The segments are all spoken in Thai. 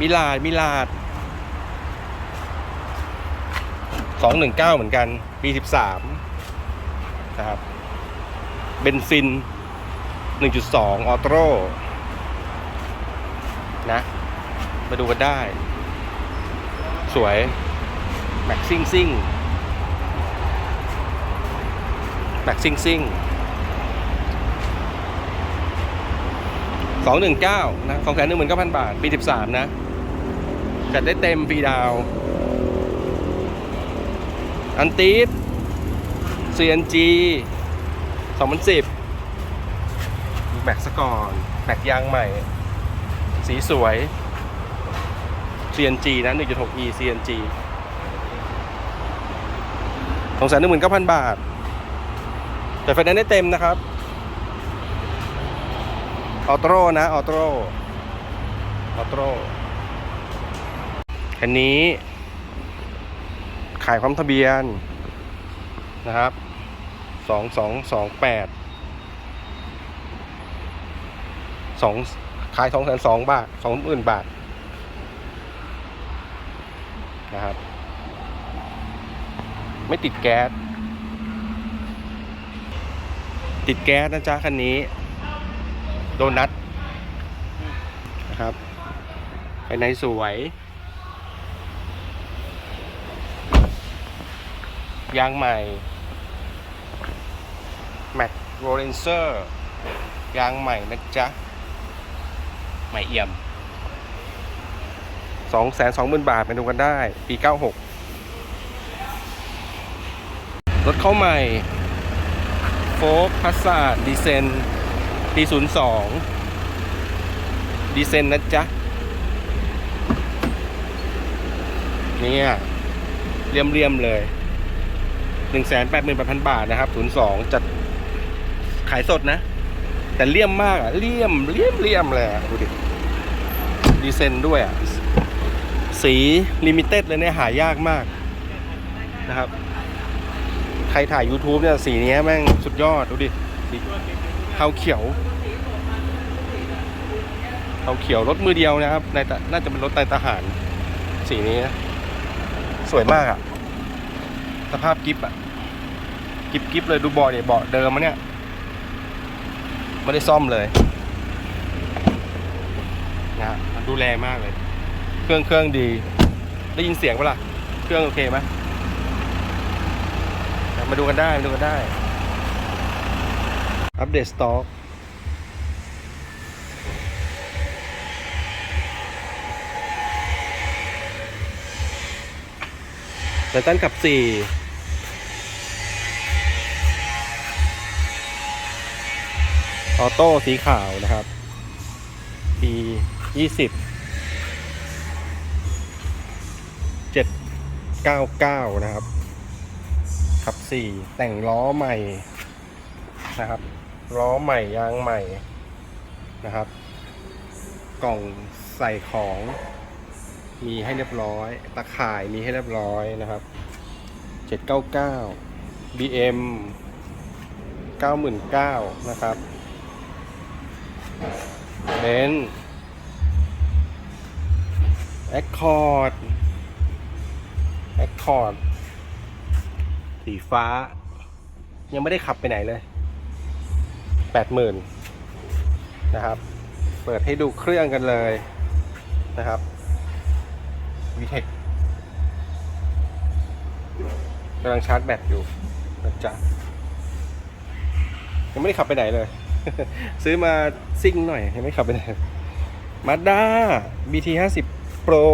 มิลาดมิลาดสองหนึ่งเก้าเหมือนกัน ปีสิบสามนะครับ เบนซินหนึ่งจุดสองออโต้นะ มาดูกันได้ สวย แม็กซิ่งซิ่งแม็กซิ่งซิ่ง สองหนึ่งเก้านะสองแสนหนึ่งหมื่นเก้าพันบาท ปีสิบสามนะ จัดได้เต็มฟรีดาว อันตีฟ CNG 2010ดูแม็กซะก่อนแม็กยางใหม่ สีสวย CNG นะ 1.6e CNG สองแสนหนึ่งหมื่นเก้าพันบาท แต่ไฟแนนซ์ได้เต็มนะครับ ออโต้นะออโต้ออโต้คันนี้ ขายพร้อมทะเบียนนะครับสองสองสองแปดสองขายสองแสนสองบาทสองหมื่นบาทนะครับ ไม่ติดแก๊ส ติดแก๊สนะจ๊ะคันนี้ โดนัทนะครับภายในสวย ยางใหม่ แม็กโรเลนเซอร์ ยางใหม่นะจ๊ะ ใหม่เอี่ยมสองแสนสองหมื่นบาทไปดูกันได้ ปีเก้าหกรถเข้าใหม่ โฟกพัสซาดีเซน ปีศูนย์สองดีเซนนะจ๊ะ เนี่ยเรียมเรียมๆเลยหนึ่งแสนแปดหมื่นแปดพันบาทนะครับศูนย์สองจัดขายสดนะ แต่เลี่ยมมากอะเลี่ยมเลี่ยมเลี่ยมเลยอะดูดิดีเซนด้วยอะสีลิมิเต็ดเลยเนี่ยหายากมากนะครับ ใครถ่าย YouTube เนี่ยสีนี้แม่งสุดยอด ดูดิสี เทาเขียวเทาเขียวรถมือเดียวนะครับในตะน่าจะเป็นรถไตทหาร สีนี้นะสวยมากอะสภาพกิฟอะกิฟกิฟเลยดูเบาะเนี่ยเบาะเดิมมะเนี่ยไม่ได้ซ่อมเลยนะฮะดูแลมากเลย เครื่องเครื่องดี ได้ยินเสียงปะล่ะ เครื่องโอเคไหมมาดูกันได้มาดูกันได้ อัปเดตสต็อกไททันขับสี่ออโต้สีขาวนะครับปียี่สิบเจ็ดเก้าเก้านะครับขับสี่แต่งล้อใหม่นะครับ ล้อใหม่ยางใหม่นะครับ กล่องใส่ของ มีให้เรียบร้อย ตะข่ายมีให้เรียบร้อยนะครับเจ็ดเก้าเก้า BM เก้าหมื่นเก้านะครับเบนแอคคอร์ดแอคคอร์ดสีฟ้า ยังไม่ได้ขับไปไหนเลย แปดหมื่นนะครับ เปิดให้ดูเครื่องกันเลยนะครับวีเทคกำลังชาร์จแบตอยู่นะจ๊ะยังไม่ได้ขับไปไหนเลย ซื้อมาซิ่งหน่อย ยังไม่ขับไปไหนมาด้า BT 50 Pro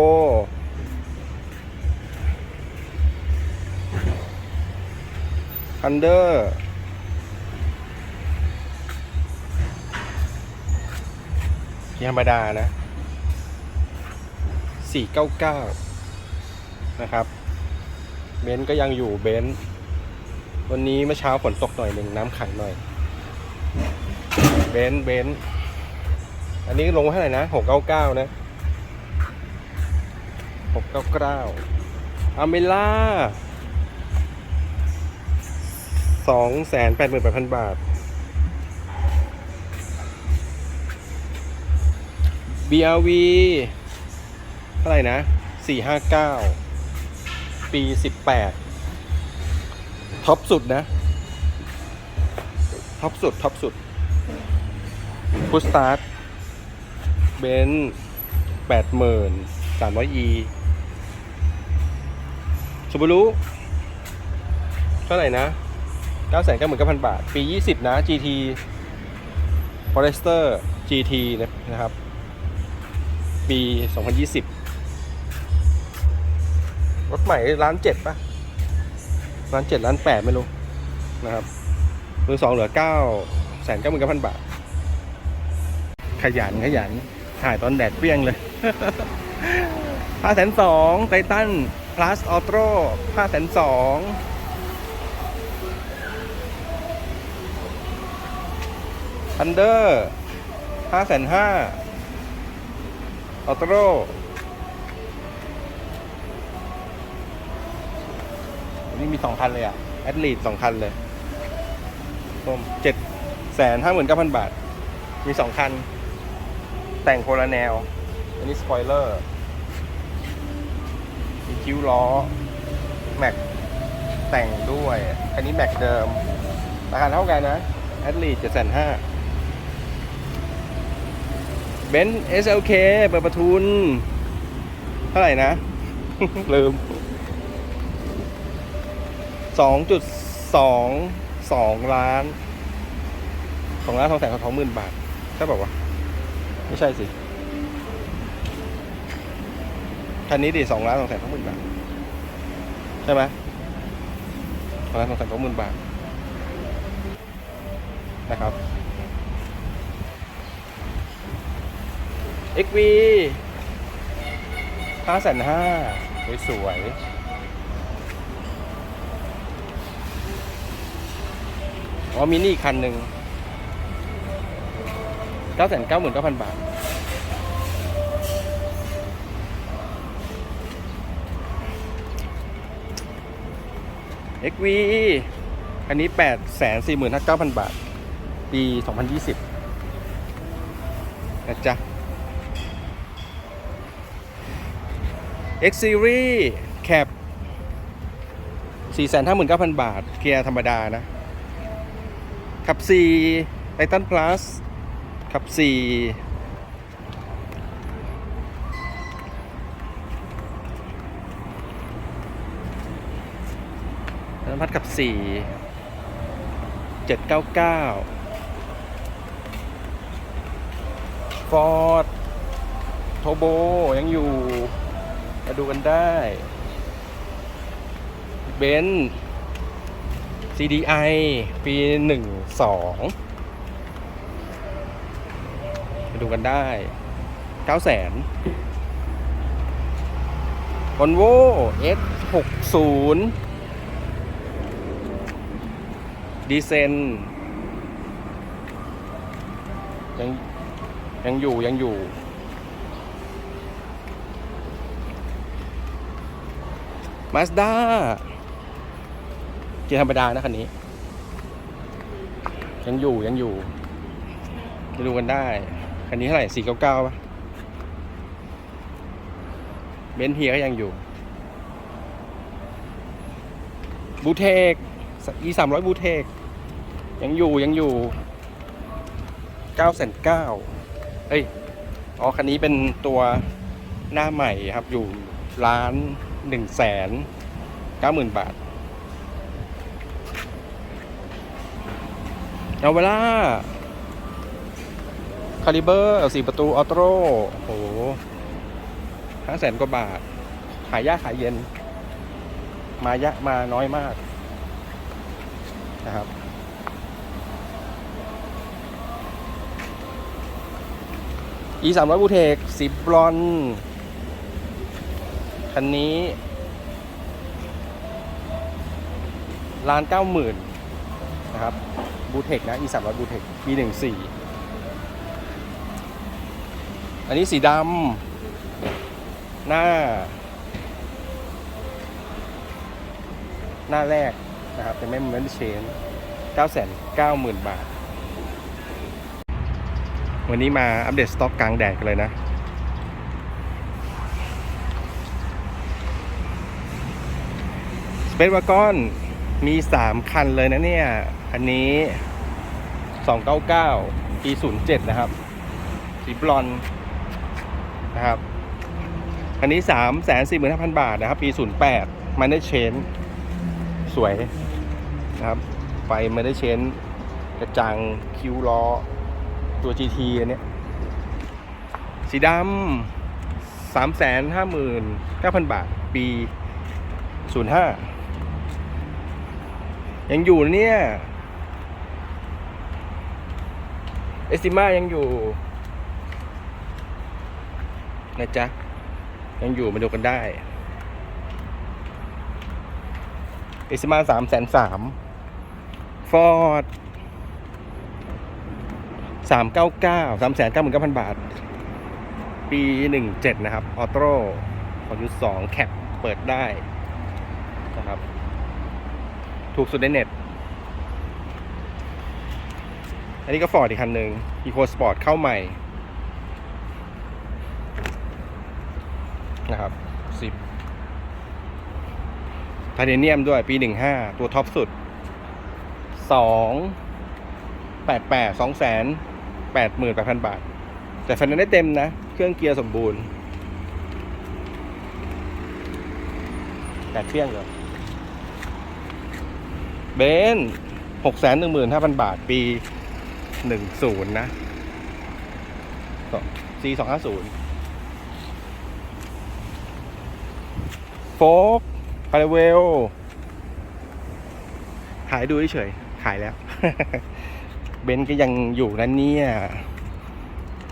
อันเดอร์ ที่ธรรมดานะ 499 นะครับ เบนซ์ก็ยังอยู่เบนซ์วันนี้เมื่อเช้าฝนตกหน่อยหนึ่งน้ำขังหน่อย เบนซ์เบนซ์อันนี้ลงเท่าไหร่นะหกเก้าเก้านะหกเก้าเก้าอเมล่าสองแสนแปดหมื่นแปดพันบาท BRV เท่าไหร่นะสี่ห้าเก้าปีสิบแปดท็อปสุดนะ ท็อปสุด ท็อปสุดพุสตาร์ทเบนแปดหมื่นสามร้อยอีซูบารุเท่าไหร่นะเก้าแสนเก้าหมื่นเก้าพันบาท ปียี่สิบนะ GT Forester GT นะครับ ปี 2020 รถใหม่ร้านเจ็ดป่ะร้านเจ็ดร้านแปดไม่รู้ นะครับมือสองเหลือเก้าแสนเก้าหมื่นเก้าพันบาท ขยันขยัน ถ่ายตอนแดดเปรี้ยงเลยห้าแสนสองไททัน plus auto ห้าแสนสองทันเดอร์ห้าแสนห้า ออโต้นี่มีสองคันเลยอะ แอดลีดสองคันเลยรวมเจ็ดแสนห้าหมื่นเก้าพันบาท มีสองคัน แต่งโคนละแนว อันนี้สปอยเลอร์ มีคิ้วล้อ แม็ก แต่งด้วย อันนี้แม็กเดิม ราคาเท่ากันนะ แอดลีดเจ็ดแสนห้า เบนซ์ SLK เปิดประทุน เท่าไหร่นะ ลืมสองจุดสองสองล้านสองล้านสองแสนสองหมื่นบาท ใช่ป่าวะ ไม่ใช่สิคันนี้ดิสองล้านสองแสนสองหมื่นบาท ใช่ไหมสองล้านสองแสนสองหมื่นบาท นะครับ XV ห้าแสนห้าสวยอ๋อมินี่คันหนึ่งเก้าแสนเก้าหมื่นเก้าพันบาท XV อันนี้แปดแสนสี่หมื่นห้าเก้าพันบาท ปีสองพันยี่สิบนะจ๊ะ X Series Cap 459,000 บาท เกียร์ธรรมดานะ ขับ4 Titan Plus ขับ 4น้ำพัดขับ 4 799 Ford โทโบยังอยู่ มาดูกันได้ เบนซ์ CDI ปีหนึ่งสองมาดูกันได้เก้าแสนวอลโว่ S หกศูนย์ดีเซนยังยังอยู่ยังอยู่ มาสด้าเกียร์ธรรมดานะคันนี้ ยังอยู่ยังอยู่ไปดูกันได้ คันนี้เท่าไหร่สี่เก้าเก้าป่ะเบนเฮียก็ยังอยู่บูเทกอีสามร้อยบูเทกยังอยู่ยังอยู่เก้าแสนเก้าเอ้ย อ๋อ คันนี้เป็นตัวหน้าใหม่ครับอยู่ร้าน หนึ่งแสนเก้าหมื่นบาท เอาเวลาคาลิเบอร์สี่ประตูออโต้โหห้าแสนกว่าบาท ขายยากขายเย็น มายะมาน้อยมากนะครับ e สามร้อยบูเทกสีบรอน คันนี้ล้านเก้าหมื่นนะครับบูเทคนะ e สามร้อยบูเทค e หนึ่งสี่อันนี้สีดำหน้า หน้าแรกนะครับ เป็นแม่เมนเชนเก้าแสนเก้าหมื่นบาท วันนี้มาอัปเดตสต็อกกลางแดดกันเลยนะ เป็นวากอนมีสามคันเลยนะเนี่ย อันนี้สองเก้าเก้าปีศูนย์เจ็ดนะครับ สีบลอนนะครับ อันนี้สามแสนสี่หมื่นห้าพันบาทนะครับ ปีศูนย์แปดมันได้เชน สวยนะครับ ไฟมันได้เชน กระจังคิวล้อ ตัว GT อันเนี้ยสีดำสามแสนห้าหมื่นเก้าพันบาท ปีศูนย์ห้า ยังอยู่เนี่ยเอสติมายังอยู่นะจ๊ะ ยังอยู่มาดูกันได้เอสติมาสามแสนสามฟอร์ดสามเก้าเก้าสามแสนเก้าหมื่นเก้าพันบาท ปีหนึ่งเจ็ดนะครับ ออโต้ขอยุดสองแคปเปิดได้นะครับ ถูกสุดในเน็ต อันนี้ก็ฟอร์ดอีกคันหนึ่งอีโคสปอร์ตเข้าใหม่นะครับสิบไทเทเนียมด้วยปีหนึ่งห้าตัวท็อปสุดสองแปดแปดสองแสนแปดหมื่นแปดพันบาท แต่ฟันนั้นได้เต็มนะ เครื่องเกียร์สมบูรณ์แปดเที่ยงเลย เบนหกแสนหนึ่งหมื่นห้าพันบาทปีหนึ่งศูนย์นะซีสองห้าศูนย์โฟกคาราเวลขายดูเฉยๆขายแล้ว เบนก็ยังอยู่นั่นเนี่ย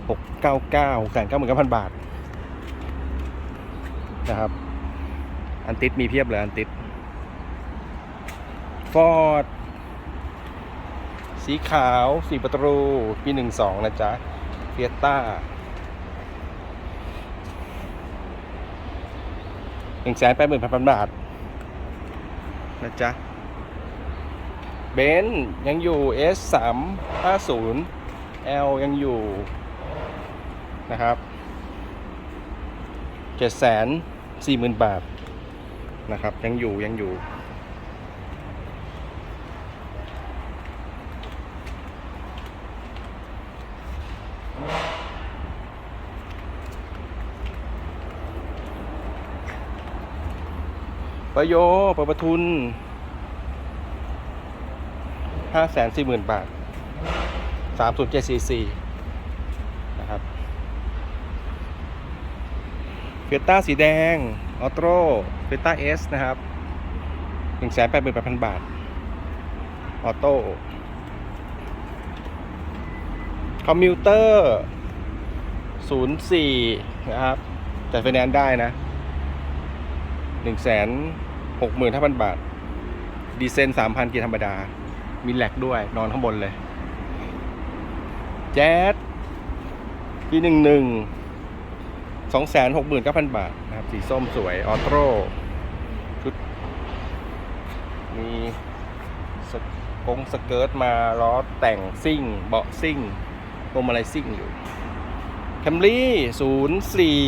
หกเก้าเก้าแสนเก้าหมื่นเก้าพันบาทนะครับ อันติดมีเพียบเลยอันติด ฟอร์ดสีขาวสีประตู ปีหนึ่งสองนะจ๊ะเฟียต้าหนึ่งแสนแปดหมื่นพันบาท นะจ๊ะ เบนยังอยู่ S สามห้าศูนย์ L ยังอยู่ นะครับเจ็ดแสนสี่หมื่นบาท นะครับ ยังอยู่ยังอยู่ ประโยปิดประทุนห้าแสนสี่หมื่นบาทสามศูนย์เจ็ดสี่สี่นะครับเฟต้าสีแดง ออโต้เฟต้าเอสนะครับหนึ่งแสนแปดหมื่นแปดพันบาท ออโต้คอมมิวเตอร์ศูนย์สี่นะครับจัดไฟแนนซ์ได้นะหนึ่งแสน หกหมื่นห้าพันบาท ดีเซนสามพันเกียร์ธรรมดา มีแหลกด้วย นอนข้างบนเลย แจ๊ดปีหนึ่งหนึ่งสองแสนหกหมื่นเก้าพันบาทนะครับ สีส้มสวย ออโต้ชุด มีสกงสเกิร์ตมา ล้อแต่งซิ่ง เบาะซิ่งพวงมาลัยซิ่งอยู่แคมรี่ศูนย์สี่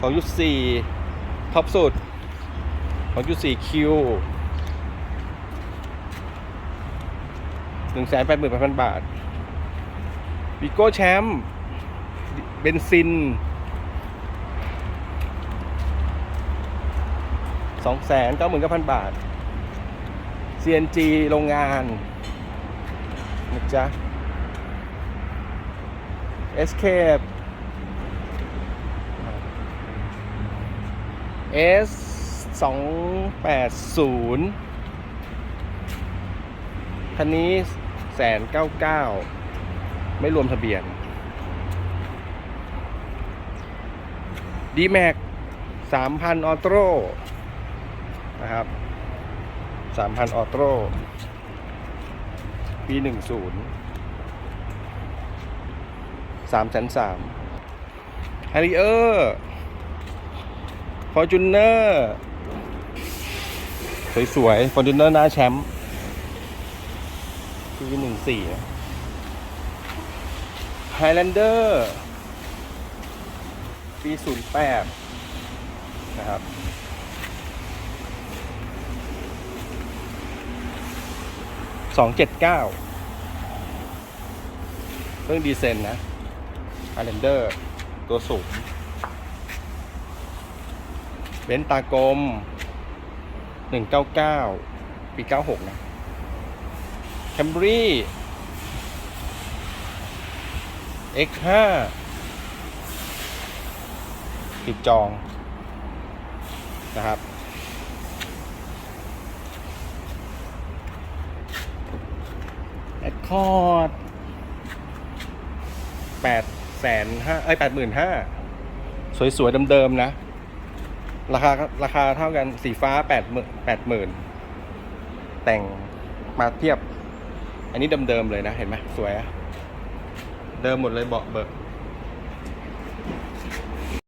สองยุสี่ท็อปสุด ของจุดสี่คิวหนึ่งแสนแปดหมื่นแปดพันบาทวิโก้แชมป์เบนซินสองแสนเก้าหมื่นเก้าพันบาท CNG โรงงานนะจ๊ะ Escape S สองแปดศูนย์คันนี้แสนเก้าเก้าไม่รวมทะเบียน d m a x สามพันออโต้นะครับสามพันออโต้ปีหนึ่งศูนย์สามแสนสามฮาริเออร์ฟอร์จูเนอร์ สวยๆฟอร์จูเนอร์หน้าแชมป์ปีหนึ่งสี่ไฮแลนเดอร์ปีศูนย์แปดนะครับสองเจ็ดเก้าเครื่องดีเซนนะอาร์เรนเดอร์ตัวสูงเบนตากลม หนึ่งเก้าเก้าปีเก้าหกนะแคมบรี X5 ติดจองนะครับแอดคอร์ดแปดแสนห้าเอ้แปดหมื่นห้าสวยๆเดิมๆนะ ราคาราคาเท่ากันสีฟ้าแปดหมื่นแปดหมื่นแต่งมาเทียบ อันนี้เดิมๆเลยนะ เห็นไหมสวยอะเดิมหมดเลยเบาะเบิก